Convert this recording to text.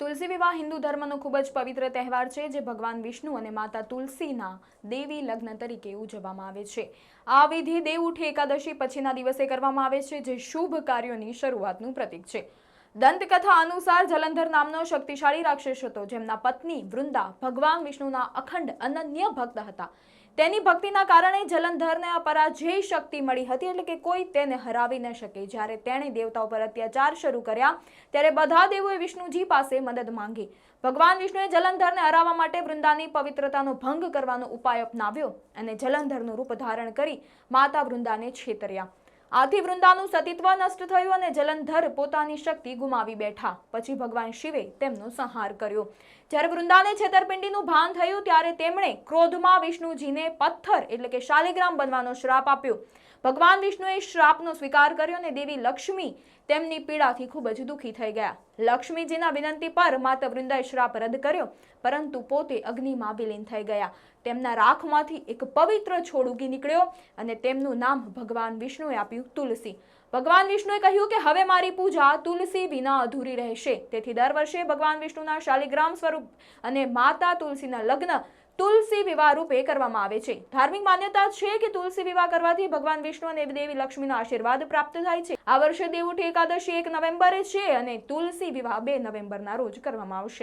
તુલસી વિવાહ હિન્દુ ધર્મનો ખૂબ જ પવિત્ર તહેવાર છે, જે ભગવાન વિષ્ણુ અને માતા તુલસીના દેવી લગ્ન તરીકે ઉજવવામાં આવે છે. આ વિધિ દેવ ઉઠી એકાદશી પછીના દિવસે કરવામાં આવે છે, જે શુભ કાર્યોની શરૂઆતનું પ્રતીક છે. દંતકથા અનુસાર જલંધર નામનો શક્તિશાળી રાક્ષસ હતો, જેમના પત્ની વૃંદા ભગવાન વિષ્ણુના અખંડ અનન્ય ભક્ત હતા. તેની ભક્તિના કારણે જલંધરને અપરાજય શક્તિ મળી હતી, એટલે કે કોઈ તેને હરાવી ન શકે. જ્યારે તેણે દેવતાઓ પર અત્યાચાર શરૂ કર્યા, ત્યારે બધા દેવોએ વિષ્ણુજી પાસે મદદ માંગી. ભગવાન વિષ્ણુએ જલંધરને હરાવવા માટે વૃંદાની પવિત્રતાનો ભંગ કરવાનો ઉપાય અપનાવ્યો અને જલંધરનું રૂપ ધારણ કરી માતા વૃંદાને છેતર્યા. આથી વૃંદાનું સતીત્વ નષ્ટ થયું અને જલંધર પોતાની શક્તિ ગુમાવી બેઠા. પછી ભગવાન શિવે તેમનો સંહાર કર્યો. જ્યારે વૃંદાને છેતરપિંડીનું ભાન થયું, ત્યારે તેમણે ક્રોધમાં વિષ્ણુજીને પથ્થર એટલે કે શાલિગ્રામ બનવાનો શ્રાપ આપ્યો. ભગવાન વિષ્ણુએ શ્રાપનો સ્વીકાર કર્યો અને દેવી લક્ષ્મી તેમની પીડાથી ખૂબ જ દુઃખી થઈ ગયા. લક્ષ્મીજીના વિનંતી પર માતા વૃંદાએ શ્રાપ રદ કર્યો, પરંતુ પોતે અગ્નિમાં વિલીન થઈ ગયા. તેમના રાખમાંથી એક પવિત્ર છોડ ઉગી નીકળ્યો અને તેમનું નામ ભગવાન વિષ્ણુએ આપ્યું તુલસી. ભગવાન વિષ્ણુએ કહ્યું કે હવે મારી પૂજા તુલસી વિના અધૂરી રહેશે. તેથી દર વર્ષે ભગવાન વિષ્ણુના શાલિગ્રામ સ્વરૂપ અને માતા તુલસીના લગ્ન તુલસી વિવાહ રૂપે કરવામાં આવે છે. ધાર્મિક માન્યતા છે કે તુલસી વિવાહ કરવાથી ભગવાન વિષ્ણુ અને દેવી લક્ષ્મીનો આશીર્વાદ પ્રાપ્ત થાય છે. આ વર્ષે દેવઉઠી એકાદશી એક નવેમ્બરે છે અને તુલસી વિવાહ બે નવેમ્બરના રોજ કરવામાં આવશે.